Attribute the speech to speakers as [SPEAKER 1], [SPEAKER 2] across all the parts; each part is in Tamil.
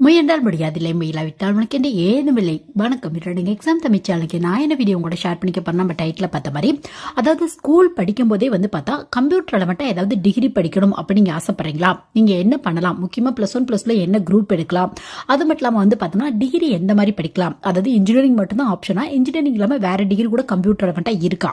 [SPEAKER 1] முயன்றால் முடியாதில்லை முயலாவிட்டால் உனக்கு என்று ஏதுமில்லை வணக்கம் இரண்டு எக்ஸாம் தமிழ் சேனலுக்கு நான் என்ன வீடியோ கூட ஷேர் பண்ணிக்க போறேன்? நம்ம டைட்டில் பார்த்த மாதிரி அதாவது ஸ்கூல் படிக்கும் போதே வந்து பார்த்தா கம்ப்யூட்டர் மட்டும் ஏதாவது டிகிரி படிக்கணும் அப்படி நீங்கள் ஆசைப்படுறீங்களா? நீங்கள் என்ன பண்ணலாம்? முக்கியமாக ப்ளஸ் ஒன் ப்ளஸ் என்ன குரூப் எடுக்கலாம்? அது மட்டும் இல்லாமல் வந்து பார்த்தோம்னா டிகிரி எந்த மாதிரி படிக்கலாம்? அதாவது இன்ஜினியரிங் மட்டும்தான் ஆப்ஷனா இன்ஜினியரிங் இல்லாமல் வேற டிகிரி கூட கம்ப்யூட்டர் ரெலவெண்ட்டாக இருக்கா?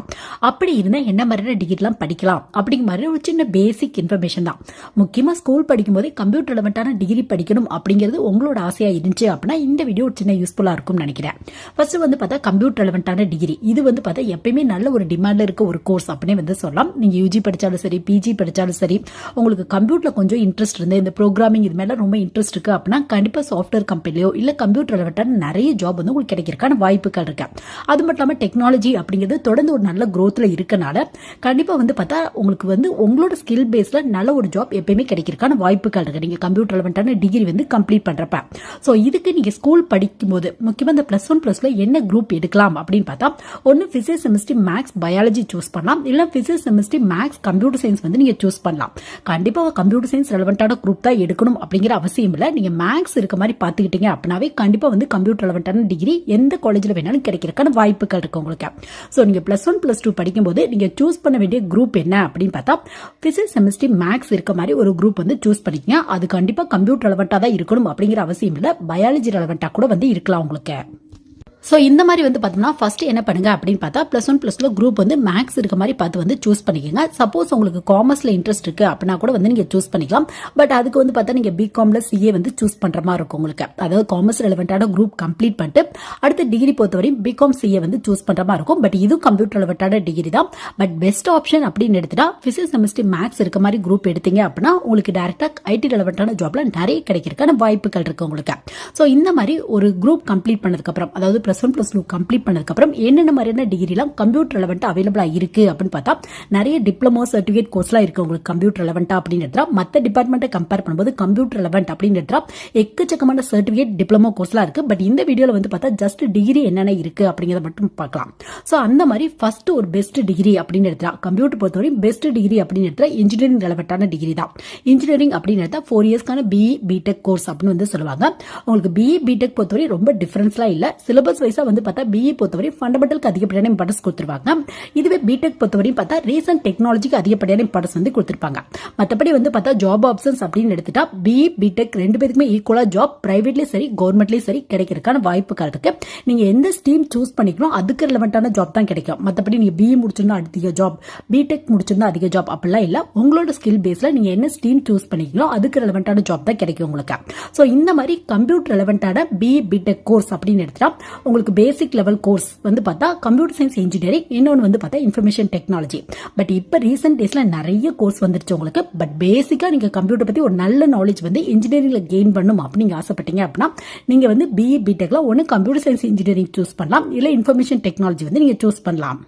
[SPEAKER 1] அப்படி இருந்தால் என்ன மாதிரியான டிகிரிலாம் படிக்கலாம்? அப்படிங்கிற மாதிரி ஒரு சின்ன பேசிக் இன்ஃபர்மேஷன் தான். முக்கியமாக ஸ்கூல் படிக்கும்போதே கம்ப்யூட்டர் ரெலவெண்ட்டான டிகிரி படிக்கணும் அப்படிங்கிறது உங்களோட ஆசையாக இருந்துச்சு அப்படின்னா இந்த வீடியோ ஒரு சின்ன யூஸ்ஃபுல்லாக இருக்கும்னு நினைக்கிறேன். ஃபர்ஸ்ட் வந்து பார்த்தா கம்ப்யூட்டர் ரெலவெண்ட்டான டிகிரி இது வந்து பார்த்தா எப்பயுமே நல்ல ஒரு டிமாண்டில் இருக்க ஒரு கோர்ஸ் அப்படின்னு வந்து சொல்லலாம். நீங்கள் யூஜி படித்தாலும் சரி பிஜி படித்தாலும் சரி உங்களுக்கு கம்ப்யூட்டரில் கொஞ்சம் இன்ட்ரெஸ்ட் இருந்து இந்த ப்ரோக்ராமிங் இது மேலே ரொம்ப இன்ட்ரெஸ்ட் இருக்குது அப்படின்னா கண்டிப்பாக சாஃப்ட்வேர் கம்பெனிலையோ இல்லை கம்ப்யூட்டர் ரெலவெண்ட்டான நிறைய ஜாப் வந்து உங்களுக்கு கிடைக்கிறதுக்கான வாய்ப்புகள் இருக்கு. அது மட்டும் இல்லாமல் டெக்னாலஜி அப்படிங்கிறது தொடர்ந்து ஒரு நல்ல க்ரோத்தில் இருக்கனால கண்டிப்பாக வந்து பார்த்தா உங்களுக்கு வந்து உங்களோட ஸ்கில் பேஸில் நல்ல ஒரு ஜாப் எப்பயுமே கிடைக்கிறதுக்கான வாய்ப்புகள் இருக்குது நீங்கள் கம்ப்யூட்டர் ரெலவெண்ட்டான டிகிரி வந்து கம்ப்ளீட் பண்றப்ப. ஸோ இதுக்கு நீங்கள் ஸ்கூல் படிக்கும்போது முக்கியமாக இந்த ப்ளஸ் ஒன் பிளஸ்ல என்ன குரூப் எடுக்கலாம் அப்படின்னு பார்த்தா ஒன்று physics chemistry maths biology choose பண்ணலாம். இல்லை physics chemistry maths computer science வந்து நீங்கள் சூஸ் பண்ணலாம். கண்டிப்பாக கம்ப்யூட்டர் சயின்ஸ் ரெலவெண்ட்டான குரூப் தான் எடுக்கணும் அப்படிங்கிற அவசியம் இல்லை. நீங்கள் மேக்ஸ் இருக்க மாதிரி பார்த்துக்கிட்டீங்க அப்படின்னாவே கண்டிப்பாக வந்து கம்ப்யூட்டர் ரெலவெண்ட்டான டிகிரி எந்த காலேஜில் வேணாலும் கிடைக்கிறதுக்கான வாய்ப்புகள் இருக்கு உங்களுக்கு. ஸோ நீங்கள் ப்ளஸ் ஒன் ப்ளஸ் டூ படிக்கும்போது நீங்கள் சூஸ் பண்ண வேண்டிய குரூப் என்ன அப்படின்னு பார்த்தா ஃபிசிக்ஸ் செமிஸ்ட்ரி மேக்ஸ் இருக்க மாதிரி ஒரு குரூப் வந்து சூஸ் பண்ணிக்கங்க. அது கண்டிப்பாக கம்ப்யூட்டர் ரெலவெண்ட்டாக தான் இருக்கணும் அப்படிங்கிற அவசியம் இல்லை. பயாலஜி ரெலவெண்ட்டாக கூட வந்து இருக்கலாம் உங்களுக்கு. ஸோ இந்த மாதிரி வந்து பார்த்தோம்னா ஃபஸ்ட்டு என்ன பண்ணுங்க அப்படின்னு பார்த்தா plus one plus two group வந்து மேக்ஸ் இருக்க மாதிரி பார்த்து வந்து சூஸ் பண்ணிக்கோங்க. சப்போஸ் உங்களுக்கு காமர்ஸில் இன்ட்ரெஸ்ட் இருக்குது அப்படின்னா கூட வந்து நீங்கள் சூஸ் பண்ணிக்கலாம். பட் அதுக்கு வந்து பார்த்தா நீங்கள் பிகாம்ல சிஏ வந்து சூஸ் பண்ணுற மாதிரி இருக்கும் உங்களுக்கு. அதாவது காமர்ஸ் ரெலவெண்ட்டான குரூப் கம்ப்ளீட் பண்ணிட்டு அடுத்து டிகிரி பொறுத்தவரையும் பிகாம் சிஏ வந்து சூஸ் பண்ணுற மாதிரி இருக்கும். பட் இதுவும் கம்ப்யூட்டர் ரெலவெண்ட்டான டிகிரி தான். பட் பெஸ்ட் ஆப்ஷன் அப்படின்னு எடுத்துட்டா ஃபிசிக்ஸ் செமிஸ்ட்ரி மேக்ஸ் இருக்க மாதிரி குரூப் எடுத்தீங்க அப்படின்னா உங்களுக்கு டேரெக்டாக ஐடி ரெலவெண்ட்டான ஜாப்லாம் நிறைய கிடைக்கிறதுக்கான வாய்ப்புகள் இருக்குது உங்களுக்கு. ஸோ இந்த மாதிரி ஒரு குரூப் கம்ப்ளீட் பண்ணதுக்கப்புறம் அதாவது plus one plus two complete பண்ணதுக்கு அப்புறம் என்னென்ன மாதிரியான டிகிரிலாம் கம்ப்யூட்டர் ரெலவெண்ட்டாக அவைலபிளாக இருக்குது அப்படின்னு பார்த்தா நிறைய டிப்ளமோ சர்டிஃபிகேட் கோர்ஸ்லாம் இருக்குது உங்களுக்கு கம்ப்யூட்டர் ரெலவெண்ட்டாக அப்படின்னு எடுத்தா மற்ற டிபார்ட்மெண்ட்டை கம்பேர் பண்ணும்போது கம்ப்யூட்டர் ரெலவெண்ட் அப்படின்னு எடுத்தா எக்கச்சக்கமான சர்டிஃபிகேட் டிப்ளமோ கோர்ஸ்லாம் இருக்குது பட் இந்த வீடியோவில் வந்து பார்த்தா ஜஸ்ட் டிகிரி என்னென்ன இருக்குது அப்படிங்கிறத மட்டும் பார்க்கலாம். ஸோ அந்த மாதிரி ஃபர்ஸ்ட் ஒரு பெஸ்ட் டிகிரி அப்படின்னு எடுத்தா கம்ப்யூட்டர் பொறுத்தவரை பெஸ்ட் டிகிரி அப்படின்னு எடுத்தா இன்ஜினியரிங் ரெலவெண்ட்டான டிகிரி தான். இன்ஜினியரிங் அப்படின்னு எடுத்தா ஃபோர் இயர்ஸ்க்கான பிஇ பிடெக் கோர்ஸ் அப்படின்னு வந்து சொல்லுவாங்க. உங்களுக்கு பிஇ பிடெக் பொறுத்தவரை ரொம்ப டிஃபரன்ஸ்லாம் இல்லை. சிலபஸ் வைஸாக வந்து பார்த்தா பிஇ பொறுத்தவரை ஃபண்டமெண்டலுக்கு அதிகப்படியான இம்பார்ட்டன்ஸ் கொடுத்துருவாங்க இதுவே பிடெக் பொறுத்தவரையும் பார்த்தா ரீசன்ட் டெக்னாலஜிக்கு அதிகப்படியான இம்பார்ட்டன்ஸ் வந்து கொடுத்துருப்பாங்க. மற்றபடி வந்து பார்த்தா ஜாப் ஆப்ஷன்ஸ் அப்படின்னு எடுத்துட்டா பிஇ பிடெக் ரெண்டு பேருக்குமே ஈக்குவலாக ஜாப் பிரைவேட்லேயும் சரி கவர்மெண்ட்லேயும் சரி கிடைக்கிறதுக்கான வாய்ப்புகள் இருக்கு. நீங்க எந்த ஸ்ட்ரீம் சூஸ் பண்ணிக்கணும் அதுக்கு ரிலவெண்டான ஜாப் தான் கிடைக்கும். மற்றபடி நீங்க பிஇ முடிச்சிருந்தா அதிக ஜாப் பிடெக் முடிச்சிருந்தா அதிக ஜாப் அப்படிலாம் இல்லை. உங்களோட ஸ்கில் பேஸ்ல நீங்க என்ன ஸ்ட்ரீம் சூஸ் பண்ணிக்கலோ அதுக்கு ரெலவெண்டான ஜாப் தான் கிடைக்கும் உங்களுக்கு. ஸோ இந்த மாதிரி கம்ப்யூட்டர் ரெலவெண்டான பிஇ பிடெக் கோர்ஸ் அப்படின்னு எடுத்துட்டா உங்களுக்கு பேசிக் லெவல் கோர்ஸ் வந்து பார்த்தா கம்ப்யூட்டர் சயின்ஸ் இன்ஜினியரிங் இன்னொன்று வந்து பார்த்தா இன்ஃபர்மேஷன் டெக்னாலஜி பட் இப்போ ரீசெண்ட் டேஸில் நிறைய கோர்ஸ் வந்துருச்சு உங்களுக்கு. பட் பேசிக்காக நீங்கள் கம்ப்யூட்டர் பற்றி ஒரு நல்ல நாலேஜ் வந்து இன்ஜினியரிங்கில் கெயின் பண்ணும் அப்படின்னு ஆசைப்பட்டீங்க அப்படின்னா நீங்கள் வந்து பிஇ பிடெக்கில் ஒன்று கம்ப்யூட்டர் சயின்ஸ் இன்ஜினியரிங் சூஸ் பண்ணலாம். இல்லை இன்ஃபர்மேஷன் டெக்னாலஜி வந்து நீங்கள் சூஸ் பண்ணலாம்.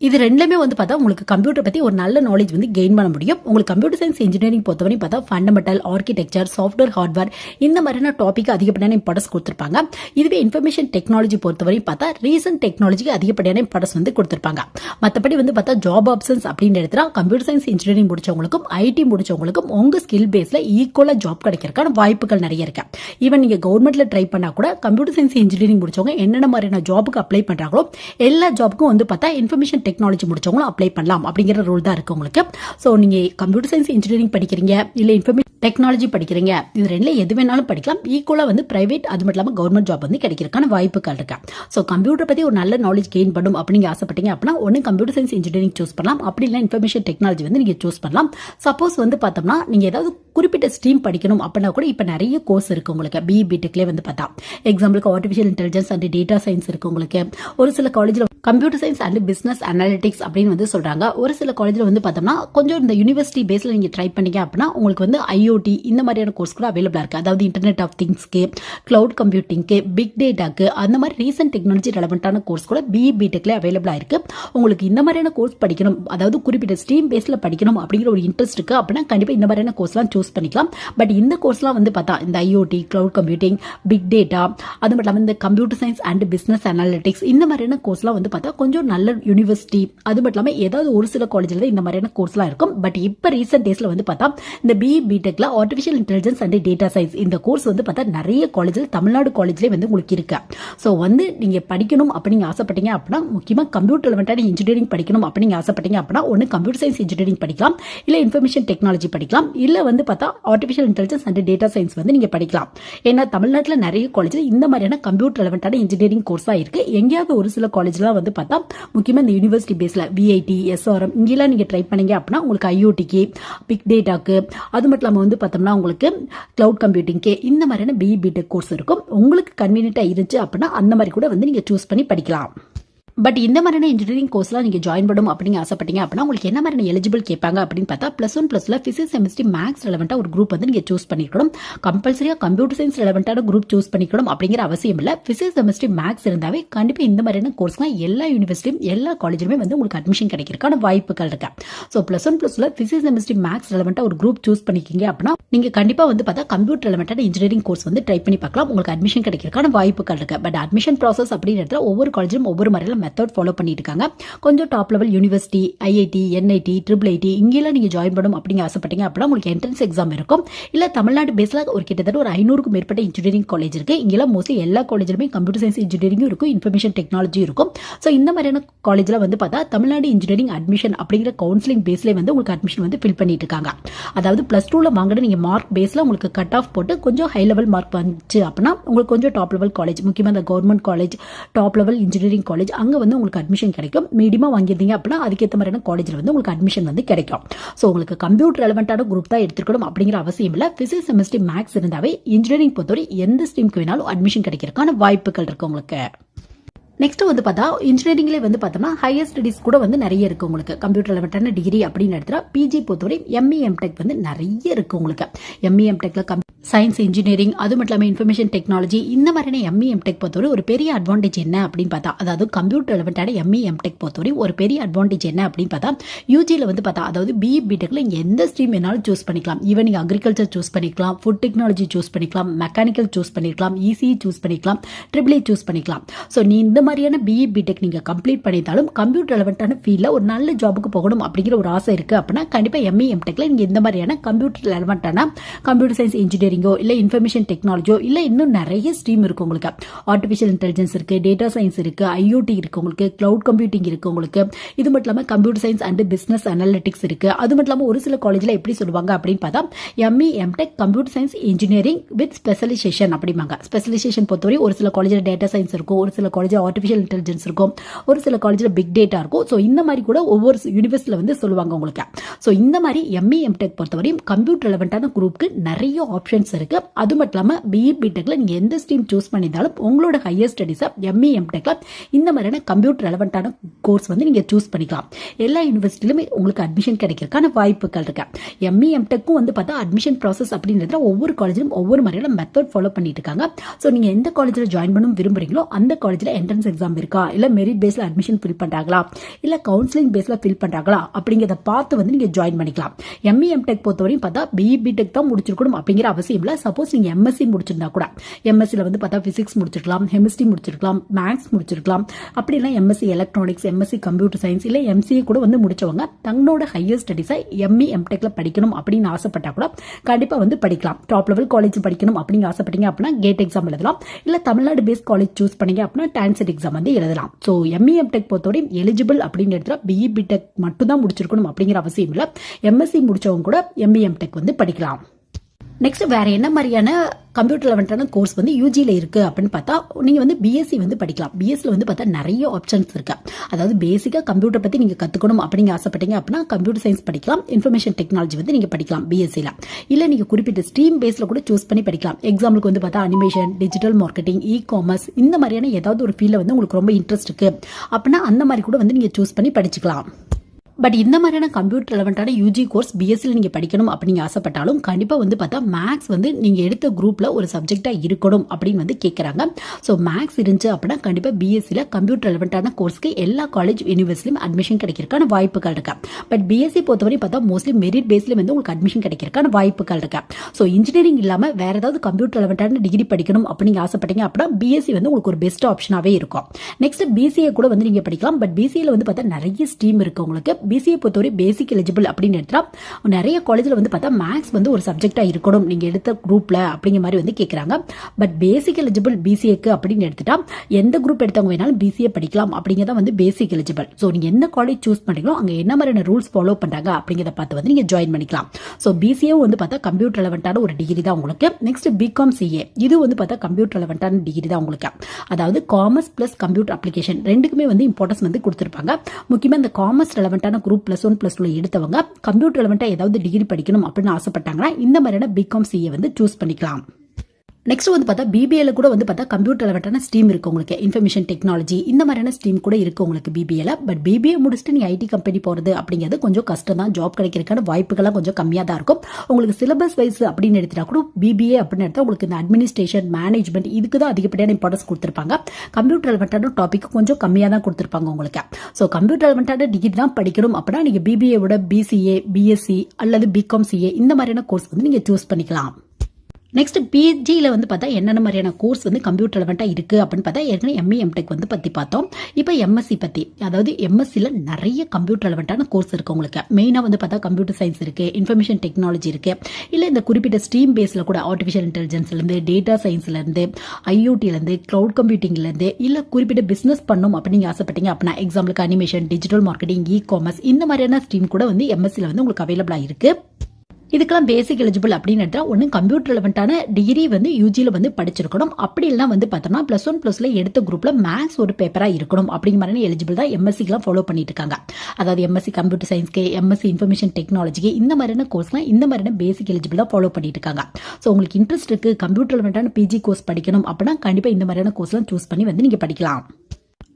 [SPEAKER 1] இது ரெண்டுமே வந்து பார்த்தா உங்களுக்கு கம்ப்யூட்டர் பற்றி ஒரு நல்ல நாலேஜ் வந்து கெயின் பண்ண முடியும். உங்களுக்கு கம்ப்யூட்டர் சயின்ஸ் இன்ஜினியரிங் பொறுத்தவரையும் பார்த்தா ஃபண்டமெண்டல் ஆர்கிடெக்சர் சாஃப்ட்வேர் ஹார்ட்வேர் இந்த மாதிரியான டாபிக் அதிகப்படியான இம்பார்ட்டன்ஸ் கொடுத்துருப்பாங்க. இதுவே இன்ஃபர்மேஷன் டெக்னாலஜி பொறுத்தவரையும் பார்த்தா ரீசன்ட் டெக்னாலஜிக்கு அதிகப்படியான இம்பார்ட்டன்ஸ் வந்து கொடுத்துருப்பாங்க. மற்றபடி வந்து பார்த்தா ஜாப் ஆப்ஷன்ஸ் அப்படின்னு எடுத்துகிட்டா கம்ப்யூட்டர் சயின்ஸ் இன்ஜினியரிங் முடிச்சவங்களுக்கும் ஐடி முடிச்சவங்களுக்கும் உங்கள் ஸ்கில் பேஸில் ஈக்குவலாக ஜாப் கிடைக்கிறதுக்கான வாய்ப்புகள் நிறைய இருக்கு. ஈவன் நீங்கள் கவர்மெண்ட்டில் ட்ரை பண்ணால் கூட கம்ப்யூட்டர் சயின்ஸ் இன்ஜினியரிங் முடிச்சவங்க என்னென்ன மாதிரியான ஜாபுக்கு அப்ளை பண்ணுறாங்களோ எல்லா ஜாபுக்கும் வந்து பார்த்தா இன்ஃபர்மேஷன் டெக்னாலஜி முடிச்சவங்களும் அப்ளை பண்ணலாம் அப்படிங்கிற ரூல் தான் இருக்கு உங்களுக்கு. ஸோ நீங்க கம்ப்யூட்டர் சயின்ஸ் இன்ஜினியரிங் படிக்கிறீங்க இல்ல இன்ஃபர்மேஷன் டெக்னாலஜி படிக்கிறீங்க இது ரெண்டுல எது வேணாலும் படிக்கலாம். ஈக்குவலா வந்து பிரைவேட் அது மட்டும் இல்லாமல் கவர்மெண்ட் ஜாப் வந்து கிடைக்கிறதுக்கான வாய்ப்புகள் இருக்கு. ஸோ கம்ப்யூட்டர் பத்தி ஒரு நல்ல நாலேஜ் கெயின் பண்ணும் அப்படிங்க ஆசைப்பட்டீங்க அப்படின்னா ஒன்று கம்ப்யூட்டர் சயின்ஸ் இன்ஜினியரிங் சூஸ் பண்ணலாம். அப்படி இல்லை இன்ஃபர்மேஷன் டெக்னாலஜி வந்து நீங்க சூஸ் பண்ணலாம். சப்போஸ் வந்து பார்த்தோம்னா நீங்க ஏதாவது குறிப்பிட்ட ஸ்ட்ரீம் படிக்கணும் அப்படின்னா கூட இப்போ நிறைய கோர்ஸ் இருக்கு உங்களுக்கு. பிஇ பிடெக்லேயே வந்து பார்த்தா. எக்ஸாம்பிளுக்கு artificial intelligence and data science இருக்கு உங்களுக்கு. ஒரு சில காலேஜில் computer science and business analytics அப்படின்னு வந்து சொல்கிறாங்க ஒரு சில காலேஜில் வந்து பார்த்தோம்னா கொஞ்சம் இந்த யூனிவர்சிட்டி பேஸில் நீங்கள் ட்ரை பண்ணீங்க அப்படின்னா உங்களுக்கு வந்து ஐஓடி இந்த மாதிரியான கோர்ஸ் கூட அவைலபிளாக இருக்குது அதாவது இன்டர்நெட் ஆஃப் திங்ஸ்க்கு க்ளவுட் கம்ப்யூட்டிங்க்கு பிக் டேட்டாக்கு அந்த மாதிரி ரீசன்ட் டெக்னாலஜி ரெலவெண்ட்டான கோர்ஸ் கூட பிஇ பிடெக்ல அவைலபிளாக இருக்குது உங்களுக்கு இந்த மாதிரியான கோர்ஸ் படிக்கணும் அதாவது குறிப்பிட்ட ஸ்ட்ரீம் பேஸில் படிக்கணும் அப்படிங்கிற ஒரு இன்ட்ரெஸ்ட் இருக்குது அப்படின்னா கண்டிப்பாக இந்த மாதிரியான கோர்ஸ்லாம் சூஸ் பண்ணிக்கலாம். பட் இந்த கோர்ஸ்லாம் வந்து பார்த்தா இந்த IoT cloud computing big data அது மட்டும் இல்லாமல் இந்த computer science and business analytics இந்த மாதிரியான கோர்ஸ்லாம் வந்து பார்த்தா கொஞ்சம் நல்ல யூனிவர்சிட்டி யூனிவர்சிட்டி அது மட்டும் இல்லாமல் ஏதாவது ஒரு சில காலேஜில் தான் இந்த மாதிரியான கோர்ஸ்லாம் இருக்கும். பட் இப்போ ரீசெண்ட் டேஸில் வந்து பார்த்தா இந்த BE பிடெக்ல artificial intelligence and data science இந்த கோர்ஸ் வந்து பார்த்தா நிறைய காலேஜில் தமிழ்நாடு காலேஜ்லேயே வந்து உங்களுக்கு இருக்கு. ஸோ வந்து நீங்கள் படிக்கணும் அப்படின்னு ஆசைப்பட்டீங்க அப்படின்னா முக்கியமாக கம்ப்யூட்டர் ரிலேட்டட் இன்ஜினியரிங் படிக்கணும் அப்படின்னு ஆசைப்பட்டீங்க அப்படின்னா ஒன்று கம்ப்யூட்டர் சயின்ஸ் இன்ஜினியரிங் படிக்கலாம். இல்லை இன்ஃபர்மேஷன் டெக்னாலஜி படிக்கலாம். இல்லை வந்து பார்த்தா artificial intelligence and data science வந்து நீங்கள் படிக்கலாம். ஏன்னா தமிழ்நாட்டில் நிறைய காலேஜில் இந்த மாதிரியான கம்ப்யூட்டர் ரிலவெண்ட்டான இன்ஜினியரிங் கோர்ஸாக இருக்குது இருக்கு. எங்கேயாவது ஒரு சில காலேஜ்லாம் வந்து பார்த்தா முக்கியமாக இந்த யூனிவர்சிட்டி பேஸில் விஐடி எஸ்ஆர்எம் இங்கெல்லாம் நீங்கள் ட்ரை பண்ணீங்க அப்படின்னா உங்களுக்கு ஐஓடிக்கு பிக் டேட்டாக்கு அது மட்டும் இல்லாமல் வந்து பார்த்தோம்னா உங்களுக்கு கிளவுட் கம்ப்யூட்டிங்க்கு இந்த மாதிரியான பிஇபிடெக் கோர்ஸ் இருக்கும். உங்களுக்கு கன்வீனியன்ட்டாக இருந்துச்சு அப்படின்னா அந்த மாதிரி கூட வந்து நீங்கள் சூஸ் பண்ணி படிக்கலாம். பட் இந்த மாதிரியான இன்ஜினியரிங் கோர்ஸ்லாம் நீங்கள் ஜாயின் பண்ணும் அப்படின்னு ஆசைப்பட்டீங்க அப்படின்னா உங்களுக்கு என்ன மாதிரியான எலிஜிபிள் கேட்பாங்க அப்படின்னு பார்த்தா ப்ளஸ் ஒன் ப்ளஸில் ஃபிசிக்ஸ் கெமிஸ்ட்ரி மேக்ஸ் ரெலவெண்ட்டாக ஒரு குரூப் வந்து நீங்கள் சூஸ் பண்ணிக்கணும் கம்பல்சரியாக கம்ப்யூட்டர் சயின்ஸ் ரெலவெண்ட்டான குரூப் சூஸ் பண்ணிக்கணும் அப்படிங்கிற அவசியம் இல்லை. ஃபிசிக்ஸ் கெமிஸ்ட்ரி மேக்ஸ் இருந்தாவே கண்டிப்பாக இந்த மாதிரியான கோர்ஸ்லாம் எல்லா யூனிவர்சிட்டியும் எல்லா காலேஜிலுமே வந்து உங்களுக்கு அட்மிஷன் கிடைக்கிறதுக்கான வாய்ப்புகள் இருக்கு? ஸோ ப்ளஸ் ஒன் ப்ளஸில் ஃபிசிக்ஸ் கெமிஸ்ட்ரி மேக்ஸ் ரெலவெண்ட்டாக ஒரு குரூப் சூஸ் பண்ணிக்கிங்க அப்படின்னா நீங்கள் கண்டிப்பாக வந்து பார்த்தா கம்ப்யூட்டர் ரெலவெண்ட்டான இன்ஜினியரிங் கோர்ஸ் வந்து ட்ரை பண்ணி பார்க்கலாம். உங்களுக்கு அட்மிஷன் கிடைக்கிறதுக்கான வாய்ப்புகள் இருக்கு. பட் அட்மிஷன் ப்ராசஸ் அப்படிங்கிறதுல ஒவ்வொரு காலேஜும் ஒவ்வொரு மாதிரியில் மெத்தட் ஃபாலோ பண்ணிட்டு இருக்காங்க கொஞ்சம் top level university IIT NIT triple IT இங்கெல்லாம் நீங்கள் ஜாயின் பண்ணணும் அப்படிங்க ஆசைப்பட்டீங்க அப்படின்னா உங்களுக்கு என்ட்ரன்ஸ் எக்ஸாம் இருக்கும். இல்லை தமிழ்நாடு பேஸில் ஒரு கிட்டத்தட்ட ஒரு ஐநூறுக்கும் மேற்பட்ட இன்ஜினியரிங் காலேஜ் இருக்கு. இங்கெல்லாம் மோஸ்ட்லி எல்லா காலேஜிலுமே கம்ப்யூட்டர் சயின்ஸ் இன்ஜினியரிங்கும் இருக்கும் இன்ஃபர்மேஷன் டெக்னாலஜி இருக்கும். ஸோ இந்த மாதிரியான காலேஜில் வந்து பார்த்தா தமிழ்நாடு இன்ஜினியரிங் அட்மிஷன் அப்படிங்கிற கவுன்சிலிங் பேஸ்லேயே வந்து உங்களுக்கு அட்மிஷன் வந்து ஃபில் பண்ணிட்டு இருக்காங்க அதாவது ப்ளஸ் டூவில் வாங்கின நீங்கள் மார்க் பேஸில் உங்களுக்கு கட் ஆஃப் போட்டு கொஞ்சம் ஹை லெவல் மார்க் வந்துச்சு அப்படின்னா உங்களுக்கு கொஞ்சம் டாப் லெவல் காலேஜ் முக்கியமாக இந்த government college top level engineering college அங்கே வந்து உங்களுக்கு அட்மிஷன் கிடைக்கும். மீடியமாக வாங்கியிருந்தீங்க அப்படின்னா அதுக்கேற்ற மாதிரியான காலேஜில் வந்து உங்களுக்கு அட்மிஷன் வந்து கிடைக்கும். ஸோ உங்களுக்கு கம்ப்யூட்டர் ரெலவெண்ட்டான குரூப் தான் எடுத்துக்கணும் அப்படிங்கிற அவசியம் இல்லை. ஃபிசிக்ஸ் செமிஸ்ட்ரி மேக்ஸ் இருந்தாவே இன்ஜினியரிங் பொறுத்தவரை எந்த ஸ்ட்ரீம்க்கு வேணாலும் அட்மிஷன் கிடைக்கிறதுக்கான வாய்ப்புகள் இருக்கு உங்களுக்கு. நெக்ஸ்ட் வந்து பார்த்தா இன்ஜினியரிங்லேயே வந்து பார்த்தோம்னா ஹையர் ஸ்டடிஸ் கூட வந்து நிறைய இருக்கு உங்களுக்கு. கம்ப்யூட்டர் லெவட்டான டிகிரி அப்படின்னு எடுத்துகிட்டா பிஜி பொறுத்தவரை எம்இ டெக் வந்து நிறைய இருக்கு உங்களுக்கு. எம்இஎம் டெக்கில் கம் சயின்ஸ் இன்ஜினியரிங் அது மட்டும் இல்லாமல் இன்ஃபர்மேஷன் டெக்னாலஜி இந்த மாதிரியான எம்இ எம்டெக் பொறுத்தவரை ஒரு பெரிய அட்வான்டேஜ் என்ன அப்படின்னு பார்த்தா அதாவது கம்ப்யூட்டர் ரெலவெண்ட்டான எம்இ எம்டெக் பொறுத்தவரை ஒரு பெரிய அட்வான்டேஜ் என்ன அப்படின்னு பார்த்தா யூஜியில் வந்து பார்த்தா அதாவது பிஇ பிடெக்ல எந்த ஸ்ட்ரீம் வேணாலும் சூஸ் பண்ணிக்கலாம். ஈவன் நீங்கள் அக்ரிகல்ச்சர் சூஸ் பண்ணிக்கலாம் ஃபுட் டெக்னாலஜி சூஸ் பண்ணிக்கலாம் மெக்கானிக்கல் சூஸ் பண்ணிக்கலாம் இசிஇ சூஸ் பண்ணிக்கலாம் ட்ரிபிள் சூஸ் பண்ணிக்கலாம். ஸோ நீ இந்த மாதிரியான பிஇ பிடெக் நீங்கள் கம்ப்ளீட் பண்ணியிருந்தாலும் கம்ப்யூட்டர் ரெலவெண்ட்டான ஃபீல்டில் ஒரு நல்ல ஜாபுக்கு போகணும் அப்படிங்கிற ஒரு ஆசை இருக்குது அப்படின்னா கண்டிப்பாக எம்இ எம்டெக்ல நீங்கள் இந்த மாதிரியான கம்ப்யூட்டர் ரெலவெண்ட்டான கம்ப்யூட்டர் சயின்ஸ் இன்ஜினியரிங்கோ இல்லை இன்ஃபர்மேஷன் டெக்னாலஜியோ இல்லை இன்னும் நிறைய ஸ்ட்ரீம் இருக்கு உங்களுக்கு. ஆர்டிஃபிஷியல் இன்டெலிஜென்ஸ் இருக்கு டேட்டா சயின்ஸ் இருக்கு ஐஓடி இருக்கு உங்களுக்கு கிளவுட் கம்ப்யூட்டிங் இருக்கு உங்களுக்கு. இது மட்டும் இல்லாமல் computer science and business analytics இருக்கு. அது மட்டும் இல்லாமல் ஒரு சில காலேஜில் எப்படி சொல்லுவாங்க அப்படின்னு பார்த்தா ME MTech computer science engineering with specialisation அப்படிம்பாங்க. ஸ்பெஷலைசேஷன் பொறுத்தவரை ஒரு சில காலேஜில் டேட்டா சயின்ஸ் இருக்கும் ஒரு சில காலேஜில் ஆர்டிஃபிஷியல் இன்டெலிஜென்ஸ் இருக்கும் ஒரு சில காலேஜில் பிக் டேட்டா இருக்கும். ஸோ இந்த மாதிரி கூட ஒவ்வொரு யூனிவர்ஸில் வந்து சொல்லுவாங்க உங்களுக்கு. ஸோ இந்த மாதிரி எம்இ எம்டெக் பொறுத்தவரையும் கம்ப்யூட்டர் ரெலவெண்ட்டான குரூப்புக்கு நிறைய ஆப்ஷன்ஸ் இருக்கு. அது மட்டும் இல்லாமல் பிஇ பிடெக்ல நீங்கள் எந்த ஸ்ட்ரீம் சூஸ் பண்ணியிருந்தாலும் உங்களோட ஹையர் ஸ்டடீஸை எம்இ எம்டெக்ல இந்த மாதிரியான கம்ப்யூட்டர் ரெலவெண்ட்டான கோர்ஸ் வந்து நீங்கள் சூஸ் பண்ணிக்கலாம். எல்லா யூனிவர்சிட்டியிலுமே உங்களுக்கு அட்மிஷன் கிடைக்கிறதுக்கான வாய்ப்புகள் இருக்கு. எம்இ எம்டெக்கும் வந்து பார்த்தா அட்மிஷன் ப்ராசஸ் அப்படின்றதுல ஒவ்வொரு காலேஜிலும் ஒவ்வொரு மாதிரியான மெத்தட் ஃபாலோ பண்ணிட்டு இருக்காங்க. ஸோ நீங்கள் எந்த காலேஜில் ஜாயின் பண்ணணும் விரும்புறீங்களோ அந்த காலேஜில் என்ட்ரன்ஸ் எக்ஸாம் இருக்கா? இல்லை மெரிட் பேஸில் அட்மிஷன் ஃபில் பண்ணுறாங்களா இல்லை கவுன்சிலிங் பேஸில் ஃபில் பண்ணுறாங்களா அப்படிங்கிறத பார்த்து வந்து நீங்கள் ஜாயின் பண்ணிக்கலாம். எம்இ எம்டெக் பொறுத்தவரையும் பார்த்தா பிஇ பிடெக் தான் முடிச்சிருக்கணும் அப்படிங்கிற அவசியம் இல்லை சப்போஸ் நீங்கள் எம்எஸ்சி முடிச்சிருந்தா கூட எம்எஸ்சியில் வந்து பார்த்தா ஃபிசிக்ஸ் முடிச்சிருக்கலாம் கெமிஸ்ட்ரி முடிச்சிருக்கலாம் மேக்ஸ் முடிச்சிருக்கலாம். அப்படி MSc electronics MSc computer science இல்லை எம்சிஏ கூட வந்து முடிச்சவங்க தங்களோட ஹையர் ஸ்டடிஸை எம்இ எம்டெக்ல படிக்கணும் அப்படின்னு ஆசைப்பட்டா கூட கண்டிப்பாக வந்து படிக்கலாம். டாப் லெவல் காலேஜ் படிக்கணும் அப்படின்னு ஆசைப்பட்டீங்க அப்படின்னா கேட் எக்ஸாம் எழுதலாம். இல்லை தமிழ்நாடு பேஸ் காலேஜ் சூஸ் பண்ணீங்க அப்படின்னா டான்செட் எக்ஸாம் வந்து எழுதலாம். ஸோ எம்இ எம்டெக் பொறுத்தவரையும் எலிஜிபிள் அப்படின்னு எடுத்துட்டா பிஇ பிடெக் மட்டும் தான் முடிச்சிருக்கணும் அப்படிங்கிற அவசியம் இல்லை. எம்எஸ்சி முடிச்சவங்க கூட எம்இ எம்டெக் வந்து படிக்கலாம். நெக்ஸ்ட் வேற என்ன மாதிரியான கம்ப்யூட்டர் லெவன்ட்டான கோர்ஸ் வந்து யூஜியில் இருக்கு அப்படின்னு பார்த்தா நீங்கள் வந்து பிஎஸ்சி வந்து படிக்கலாம். பிஎஸ்சியில் வந்து பார்த்தா நிறைய ஆப்ஷன்ஸ் இருக்கு. அதாவது பேசிக்காக கம்ப்யூட்டர் பற்றி நீங்கள் கற்றுக்கணும் அப்படிங்க ஆசைப்பட்டீங்க அப்படின்னா கம்ப்யூட்டர் சயின்ஸ் படிக்கலாம். இன்ஃபர்மேஷன் டெக்னாலஜி வந்து நீங்கள் படிக்கலாம் பிஎஸ்சியில் இல்லை நீங்கள் குறிப்பிட்ட ஸ்ட்ரீம் பேஸில் கூட சூஸ் பண்ணி படிக்கலாம். எக்ஸாம்பிளுக்கு வந்து பார்த்தா animation digital marketing e commerce இந்த மாதிரியான ஏதாவது ஒரு ஃபீல்டில் வந்து உங்களுக்கு ரொம்ப இன்ட்ரெஸ்ட் இருக்கு. அப்படின்னா அந்த மாதிரி கூட வந்து நீங்கள் சூஸ் பண்ணி படிச்சுக்கலாம். பட் இந்த மாதிரியான கம்ப்யூட்டர் ரிலவெண்ட்டான யூஜி கோர்ஸ் பிஎஸ்சியில் நீங்கள் படிக்கணும் அப்படின்னு ஆசைப்பட்டாலும் கண்டிப்பாக வந்து பார்த்தா மேக்ஸ் வந்து நீங்கள் எடுத்த குரூப்பில் ஒரு சப்ஜெக்டாக இருக்கணும் அப்படின்னு வந்து கேட்குறாங்க ஸோ மேக்ஸ் இருந்துச்சு அப்படின்னா கண்டிப்பாக பிஎஸ்சியில் கம்ப்யூட்டர் ரிலவெண்ட்டான கோர்ஸ்க்கு எல்லா காலேஜ் யூனிவர்சிட்டியும் அட்மிஷன் கிடைக்கிறதுக்கான வாய்ப்புகள் இருக்கு. பட் பிஎஸ்சி பொறுத்தவரை பார்த்தா மோஸ்ட்லி மெரிட் பேஸில் வந்து உங்களுக்கு அட்மிஷன் கிடைக்கிறதுக்கான வாய்ப்புகள் இருக்கு. ஸோ இன்ஜினியரிங் இல்லாமல் வேறு ஏதாவது கம்ப்யூட்டர் ரிலவெண்ட்டான டிகிரி படிக்கணும் அப்படின்னு ஆசைப்பட்டீங்க அப்படின்னா பிஎஸ்சி வந்து உங்களுக்கு ஒரு பெஸ்ட் ஆப்ஷனாகவே இருக்கும். நெக்ஸ்ட் பிசிஏ கூட வந்து நீங்கள் படிக்கலாம். பட் பிசிஏல வந்து பார்த்தா நிறைய ஸ்ட்ரீம் இருக்கு உங்களுக்கு. பிசிஏ பொறுத்தவரை பேசிக் எலிஜிபிள் அப்படின்னு எடுத்தா நிறைய காலேஜில் வந்து பார்த்தா மேக்ஸ் வந்து ஒரு சப்ஜெக்டாக இருக்கணும். நீங்கள் எடுத்த குரூப்பில் அப்படிங்கிற மாதிரி வந்து கேட்குறாங்க பட் பேசிக் எலிஜிபிள் பிசிஏக்கு அப்படின்னு எடுத்துட்டா எந்த குரூப் எடுத்தவங்க வேணாலும் பிசிஏ படிக்கலாம் அப்படிங்கிறத வந்து பேசிக் எலிஜிபிள் ஸோ நீங்கள் என்ன காலேஜ் சூஸ் பண்ணுறீங்களோ அங்கே என்ன மாதிரியான ரூல்ஸ் ஃபாலோ பண்ணுறாங்க அப்படிங்கிறத பார்த்து வந்து நீங்கள் ஜாயின் பண்ணிக்கலாம். ஸோ பிசிஏ வந்து பார்த்தா கம்ப்யூட்டர் ரெலவெண்ட்டான ஒரு டிகிரி தான் உங்களுக்கு. நெக்ஸ்ட் பிகாம் சிஏ இது வந்து பார்த்தா கம்ப்யூட்டர் ரெலவெண்ட்டான டிகிரி தான் உங்களுக்கு. அதாவது காமர்ஸ் பிளஸ் கம்ப்யூட்டர் அப்ளிகேஷன் ரெண்டுக்குமே வந்து இம்பார்ட்டன்ஸ் வந்து கொடுத்துருப்பாங்க. முக்கியமாக இந்த commerce ரெலவெண்ட்டான group plus one plus two எடுத்தவங்க கம்ப்யூட்டர் ரெலவெண்ட்டாக ஏதாவது டிகிரி படிக்கணும் அப்படின்னு ஆசைப்பட்டாங்கன்னா இந்த மாதிரியான பிகாம் சிஏ வந்து சூஸ் பண்ணிக்கலாம். நெக்ஸ்ட் வந்து பார்த்தா பிபிஏல கூட வந்து பார்த்தா கம்ப்யூட்டர் ரெலவெண்ட்டான ஸ்ட்ரீம் இருக்கு உங்களுக்கு. இன்ஃபர்மேஷன் டெக்னாலஜி இந்த மாதிரியான ஸ்ட்ரீம் கூட இருக்கு உங்களுக்கு பிபிஏல பட் பிபிஏ முடிச்சுட்டு நீ ஐடி கம்பெனி போகிறது அப்படிங்கிறது கொஞ்சம் கஷ்டம் தான். ஜாப் கிடைக்கிறதுக்கான வாய்ப்புகள்லாம் கொஞ்சம் கம்மியாக தான் இருக்கும். உங்களுக்கு சிலபஸ் வைஸ் அப்படின்னு எடுத்துட்டா கூட பிபிஏ அப்படின்னு எடுத்தால் உங்களுக்கு இந்த அட்மினிஸ்ட்ரேஷன் மேனேஜ்மெண்ட் இதுக்கு தான் அதிகப்படியான இம்பார்ட்டன்ஸ் கொடுத்துருப்பாங்க. கம்ப்யூட்டர் ரெலவெண்ட்டான டாபிக் கொஞ்சம் கம்மியாக தான் கொடுத்துருப்பாங்க உங்களுக்கு. ஸோ கம்ப்யூட்டர் ரெலவெண்ட்டான டிகிரி தான் படிக்கணும் அப்படின்னா நீங்கள் பிபிஏ விட பிசிஏ பிஎஸ்சி அல்லது பிகாம் சிஏ இந்த மாதிரியான கோர்ஸ் வந்து நீங்கள் சூஸ் பண்ணிக்கலாம். நெக்ஸ்ட் பிஜியில் வந்து பார்த்தா என்னென்ன மாதிரியான கோர்ஸ் வந்து கம்ப்யூட்டர் ரெலவெண்ட்டாக இருக்குது அப்படின்னு பார்த்தா ஏற்கனவே எம்ஏ எம்டெக் வந்து பற்றி பார்த்தோம். இப்போ எம்எஸ்சி பற்றி அதாவது எம்எஸ்சியில் நிறைய கம்ப்யூட்டர் ரெலவெண்ட்டான கோர்ஸ் இருக்குது உங்களுக்கு. மெயினாக வந்து பார்த்தா கம்ப்யூட்டர் சயின்ஸ் இருக்குது இன்ஃபர்மேஷன் டெக்னாலஜி இருக்குது இல்லை இந்த குறிப்பிட்ட ஸ்ட்ரீம் பேஸில் கூட ஆர்டிஃபிஷியல் இன்டெலிஜென்ஸ்லேருந்து டேட்டா சயின்ஸ்லேருந்து ஐஓடிலேருந்து க்ளவுட் கம்ப்யூட்டிங்லேருந்து இல்லை குறிப்பிட்ட பிஸ்னஸ் பண்ணும் அப்படின்னு ஆசைப்பட்டீங்க அப்படின்னா எக்ஸாம்பிளுக்கு animation digital marketing e commerce இந்த மாதிரியான ஸ்ட்ரீம் கூட வந்து எம்எஸ்சியில் வந்து உங்களுக்கு அவைலபிளாக இருக்குது இதுக்கெல்லாம் பேசிக் எலிஜிபிள் அப்படின்னு எடுத்தால் ஒன்று கம்ப்யூட்டர் ரெலவெண்ட்டான டிகிரி வந்து யூஜியில் வந்து படிச்சிருக்கணும். அப்படி இல்லை வந்து பார்த்தோம்னா ப்ளஸ் ஒன் ப்ளஸ்ல எடுத்த குரூப்பில் மேக்ஸ் ஒரு பேப்பராக இருக்கணும். அப்படிங்கிற மாதிரி எலிஜிபிள் தான் எம்எஸ்சிக்கெலாம் ஃபாலோ பண்ணிட்டு இருக்காங்க. அதாவது எம்எஸ்சி கம்ப்யூட்டர் சயின்ஸ்க்கு எம்எஸ்சி இன்ஃபர்மேஷன் டெக்னாலஜிக்கு இந்த மாதிரியான கோர்ஸ்லாம் இந்த மாதிரியான பேசிக் எலிஜிபிள் தான் ஃபாலோ பண்ணிட்டு இருக்காங்க. ஸோ உங்களுக்கு இன்ட்ரெஸ்ட் இருக்குது கம்ப்யூட்டர் ரெலவெண்ட்டான பிஜி கோர்ஸ் படிக்கணும் அப்படின்னா கண்டிப்பாக இந்த மாதிரியான கோர்ஸ்லாம் சூஸ் பண்ணி வந்து நீங்கள் படிக்கலாம்.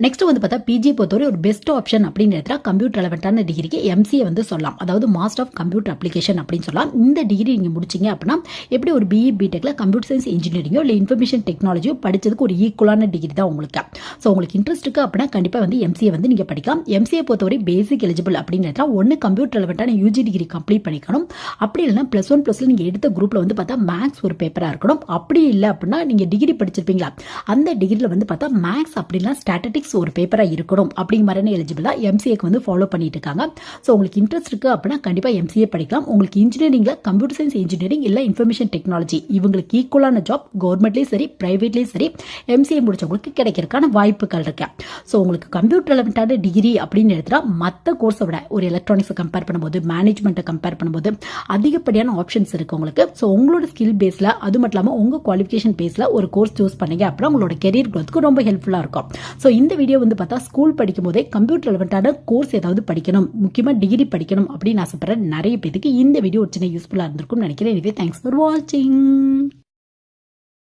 [SPEAKER 1] நெக்ஸ்ட் வந்து பார்த்தா பிஜி பொறுத்தவரை ஒரு பெஸ்ட் ஆப்ஷன் அப்படின்னு எடுத்தால் கம்ப்யூட்டர் ரெலவெண்ட்டான டிகிரிக்கு எம்சிஏ வந்து சொல்லலாம். அதாவது மாஸ்டர் ஆஃப் கம்ப்யூட்டர் அப்ளிகேஷன் அப்படின்னு சொல்லலாம். இந்த டிகிரி நீங்கள் முடிச்சிங்க அப்படின்னா எப்படி ஒரு பிஇ பிடெக்ல கம்ப்யூட்டர் சயின்ஸ் இன்ஜினியரிங்கோ இல்லை இன்ஃபர்மேஷன் டெக்னாலஜியோ படிச்சதுக்கு ஒரு ஈக்குவலான டிகிரி தான் உங்களுக்கு. ஸோ உங்களுக்கு இன்ட்ரெஸ்ட் இருக்கு அப்படின்னா கண்டிப்பாக வந்து எம்சிஏ வந்து நீங்கள் படிக்கலாம். எம்சிஏ பொறுத்தவரை பேசிக் எலிஜிபிள் அப்படின்னு எடுத்தால் ஒன்று கம்ப்யூட்டர் ரெலவெண்ட்டான யூஜி டிகிரி கம்ப்ளீட் பண்ணிக்கணும். அப்படி இல்லைனா ப்ளஸ் ஒன் ப்ளஸ்ல நீங்கள் எடுத்த குரூப்பில் வந்து பார்த்தா மேக்ஸ் ஒரு பேப்பராக இருக்கணும். அப்படி இல்லை அப்படின்னா நீங்கள் டிகிரி படிச்சிருப்பீங்களா? அந்த டிகிரியில் வந்து பார்த்தா மேக்ஸ் அப்படின்னா ஸ்டாட்டிக்ஸ் ஒரு பேப்பராக இருக்கணும் அப்படிங்கிற மாதிரி எலிஜிபிளாக எம்சிஏக்கு வந்து ஃபாலோ பண்ணிட்டு இருக்காங்க ஸோ உங்களுக்கு இன்ட்ரெஸ்ட் இருக்கு அப்படின்னா கண்டிப்பாக எம்சிஏ படிக்கலாம். உங்களுக்கு இன்ஜினியரிங்ல கம்ப்யூட்டர் சயின்ஸ் இன்ஜினியரிங் இல்லை இன்ஃபர்மேஷன் டெக்னாலஜி இவங்களுக்கு ஈக்குவலான ஜாப் கவர்மெண்ட்லேயும் சரி ப்ரைவேட்லேயும் சரி எம்சிஏ முடிச்சவங்களுக்கு கிடைக்கிறதுக்கான வாய்ப்புகள் இருக்கு. ஸோ உங்களுக்கு கம்ப்யூட்டர் ரெலவெண்ட்டான டிகிரி அப்படின்னு எடுத்துட்டா மற்ற கோர்ஸை விட ஒரு எலக்ட்ரானிக்ஸை கம்பேர் பண்ணும்போது மேனேஜ்மெண்ட்டை கம்பேர் பண்ணும்போது அதிகப்படியான ஆப்ஷன்ஸ் இருக்கு உங்களுக்கு. ஸோ உங்களோட ஸ்கில் பேஸில் அது மட்டும் இல்லாமல் உங்கள் குவாலிஃபிகேஷன் பேஸில் ஒரு கோர்ஸ் சூஸ் பண்ணீங்க அப்புறம் உங்களோட கெரியர் க்ரோத்துக்கு ரொம்ப ஹெல்ப்ஃபுல்லாக இருக்கும். ஸோ இந்த வீடியோ வந்து பார்த்தா ஸ்கூல் படிக்கும் போதே கம்ப்யூட்டர் ரெலவெண்ட்டான கோர்ஸ் ஏதாவது படிக்கணும். முக்கியமாக டிகிரி படிக்கணும் அப்படின்னு ஆசைப்படுற நிறைய பேருக்கு இந்த வீடியோ ஒரு சின்ன யூஸ்ஃபுல்லாக இருந்திருக்கும்னு நினைக்கிறேன். எனவே தேங்க்ஸ் ஃபார் வாட்சிங்